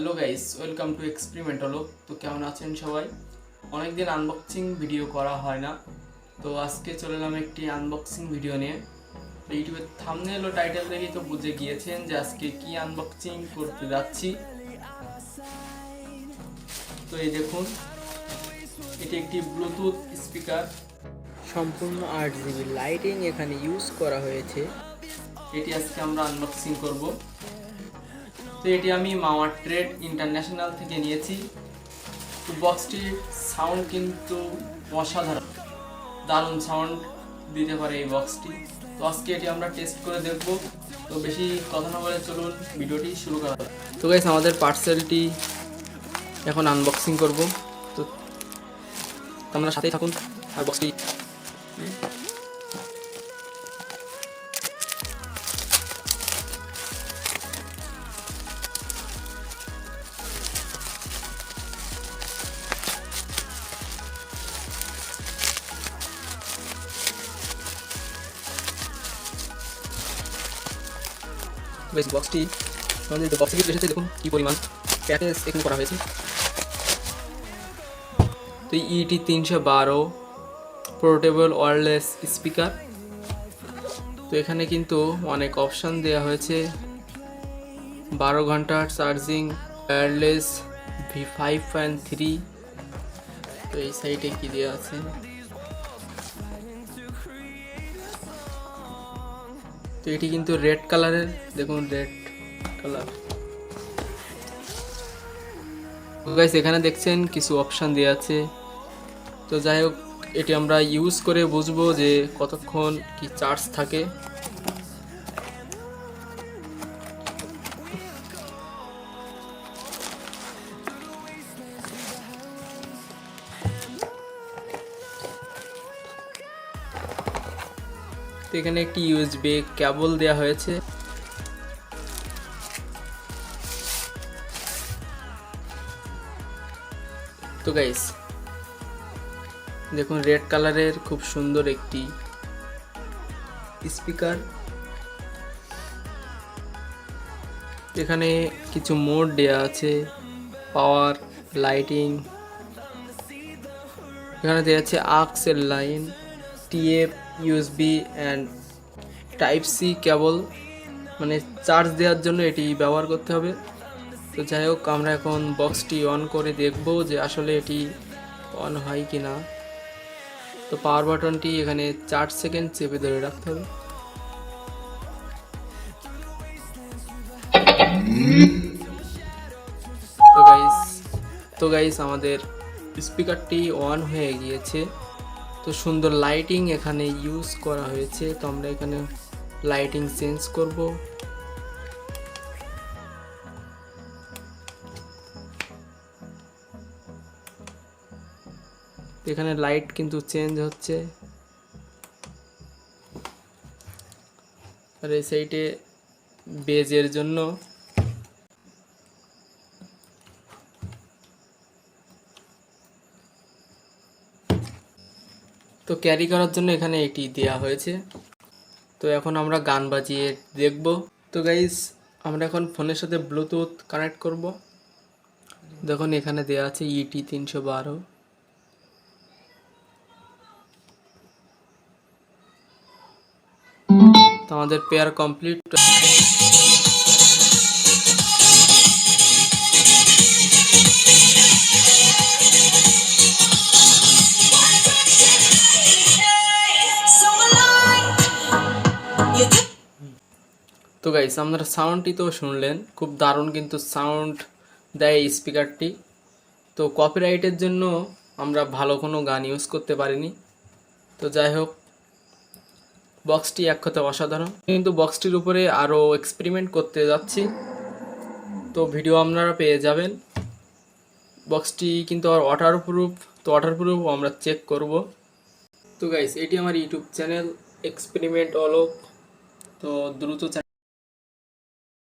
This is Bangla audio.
Hello guys welcome to experiment হলো তো কেমন আছেন সবাই? অনেকদিন আনবক্সিং ভিডিও করা হয় না। তো আজকে চলে এলাম একটি আনবক্সিং ভিডিও নিয়ে। ইউটিউবের থামনেল ও টাইটেল দেখেই তো বুঝে গিয়েছেন যে আজকে কি আনবক্সিং করতে যাচ্ছি। তো এই দেখুন এটি একটি ব্লুটুথ স্পিকার সম্পূর্ণ আট জিবি লাইটিং এখানে ইউজ করা হয়েছে। এটি আজকে আমরা আনবক্সিং করব। তো এটি আমি মাওয়ার ট্রেড ইন্টারন্যাশনাল থেকে নিয়েছি। তো বক্সটির সাউন্ড কিন্তু অসাধারণ। দারুণ সাউন্ড দিতে পারে এই বক্সটি। তো আজকে এটি আমরা টেস্ট করে দেখব। তো বেশি কথা না বলে চলুন ভিডিওটি শুরু করা। তো গাইস আমাদের পার্সেলটি এখন আনবক্সিং করব। তো তোমরা সাথেই থাকুন। আর বক্সটি বেশ বক্সটি আমাদের বক্সে এসেছে, দেখুন কি পরিমাণ প্যাকেজ এখানে করা হয়েছে। তো ইটি তিনশো বারো পোর্টেবল ওয়্যারলেস স্পিকার তো এখানে কিন্তু অনেক অপশান দেওয়া হয়েছে। বারো ঘণ্টার charging wireless V five point three তো এই সাইডে কি দেওয়া আছে? তো এটি কিন্তু রেড কালারের দেখুন রেড কালার গাইস এখানে দেখছেন কিছু অপশান দেওয়া আছে। তো যাই হোক, এটি আমরা ইউজ করে বুঝব যে কতক্ষণ কি চার্জ থাকে। তো এখানে একটি ইউএসবি কেবল দেওয়া হয়েছে। তো গাইস দেখুন রেড কালারের খুব সুন্দর একটি স্পিকার এখানে কিছু মোড দেওয়া আছে পাওয়ার লাইটিং এখানে দেওয়া আছে আক্সের line TF USB and type C cable মানে চার্জ দেওয়ার জন্য এটি ব্যবহার করতে হবে। তো যাই হোক, আমরা এখন বক্সটি অন করে দেখব যে আসলে এটি অন হয় কি না তো পাওয়ার বাটনটি এখানে চার সেকেন্ড চেপে ধরে রাখতে হবে। তো গাইস তো গাইস আমাদের স্পিকারটি অন হয়ে গিয়েছে। তো সুন্দর লাইটিং এখানে ইউজ করা হয়েছে। তো আমরা এখানে লাইটিং চেঞ্জ করব। এখানে লাইট কিন্তু চেঞ্জ হচ্ছে। আর এই সাইডে বেজের জন্য তো ক্যারি করার জন্য এখানে এটি দেওয়া হয়েছে। তো এখন আমরা গান বাজিয়ে দেখব। তো গাইস আমরা এখন ফোনের সাথে ব্লুটুথ কানেক্ট করব। দেখুন, এখানে দেওয়া আছে E ইটি তিনশো বারো। তো আমাদের পেয়ার কমপ্লিট তো গাইস আপনারা সাউন্ডটি তো শুনলেন। খুব দারুণ কিন্তু সাউন্ড দেয় এই স্পিকারটি তো কপিরাইটের জন্য আমরা ভালো কোনো গান ইউজ করতে পারিনি। তো যাই হোক বক্সটি এক কথা অসাধারণ। কিন্তু বক্সটির উপরে আরও এক্সপেরিমেন্ট করতে যাচ্ছি। তো ভিডিও আপনারা পেয়ে যাবেন। বক্সটি কিন্তু আর ওয়াটার প্রুফ তো ওয়াটার প্রুফ আমরা চেক করব। তো গাইস এটি আমার ইউটিউব চ্যানেল এক্সপেরিমেন্ট অলোক তো দ্রুত